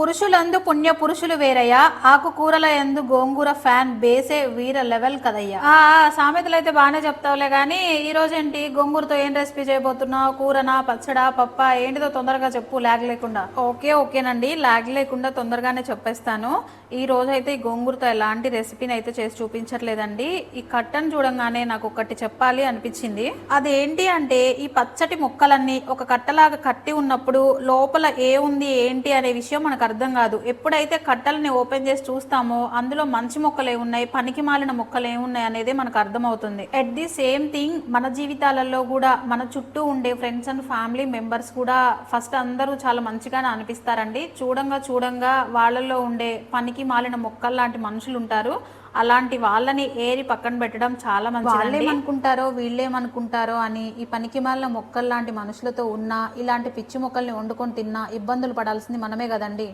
పురుషులందు పుణ్య పురుషులు వేరయ్యా. ఆకుకూరల ఎందు గోంగూర ఫ్యాన్ బేసే వీర లెవెల్ కదయ్యా. ఆ సామెతలు అయితే బాగానే చెప్తావులే కానీ ఈ రోజు ఏంటి గోంగూరతో ఏం రెసిపీ చేయబోతున్నావు? కూరనా పచ్చడా పప్ప? ఏంటిదో తొందరగా చెప్పు లాగ్ లేకుండా. ఓకే ఓకేనండి. లాగ్ లేకుండా తొందరగానే చెప్పేస్తాను. ఈ రోజు అయితే ఈ గోంగూరతో ఎలాంటి రెసిపీని అయితే చేసి చూపించట్లేదండి. ఈ కట్టను చూడంగానే నాకు ఒకటి చెప్పాలి అనిపించింది. అదేంటి అంటే ఈ పచ్చటి మొక్కలన్నీ ఒక కట్టలాగా కట్టి ఉన్నప్పుడు లోపల ఏ ఉంది ఏంటి అనే విషయం మనకు అర్థం కాదు. ఎప్పుడైతే కట్టలని ఓపెన్ చేసి చూస్తామో అందులో మంచి మొక్కలు ఏమున్నాయి పనికి మాలిన మొక్కలు ఏమున్నాయి అనేది మనకు అర్థమవుతుంది. ఎట్ ది సేమ్ థింగ్ మన జీవితాలలో కూడా మన చుట్టూ ఉండే ఫ్రెండ్స్ అండ్ ఫ్యామిలీ మెంబర్స్ కూడా ఫస్ట్ అందరూ చాలా మంచిగానే అనిపిస్తారండి. చూడంగా చూడంగా వాళ్ళల్లో ఉండే పనికి మాలిన మొక్కలు లాంటి మనుషులు ఉంటారు. అలాంటి వాళ్ళని ఏరి పక్కన పెట్టడం చాలా మంచి వాళ్ళేమనుకుంటారో వీళ్ళేమనుకుంటారో అని ఈ పనికి మాలిన మొక్కల్లాంటి మనుషులతో ఉన్నా ఇలాంటి పిచ్చి మొక్కల్ని వండుకొని తిన్నా ఇబ్బందులు పడాల్సింది మనమే కదండి.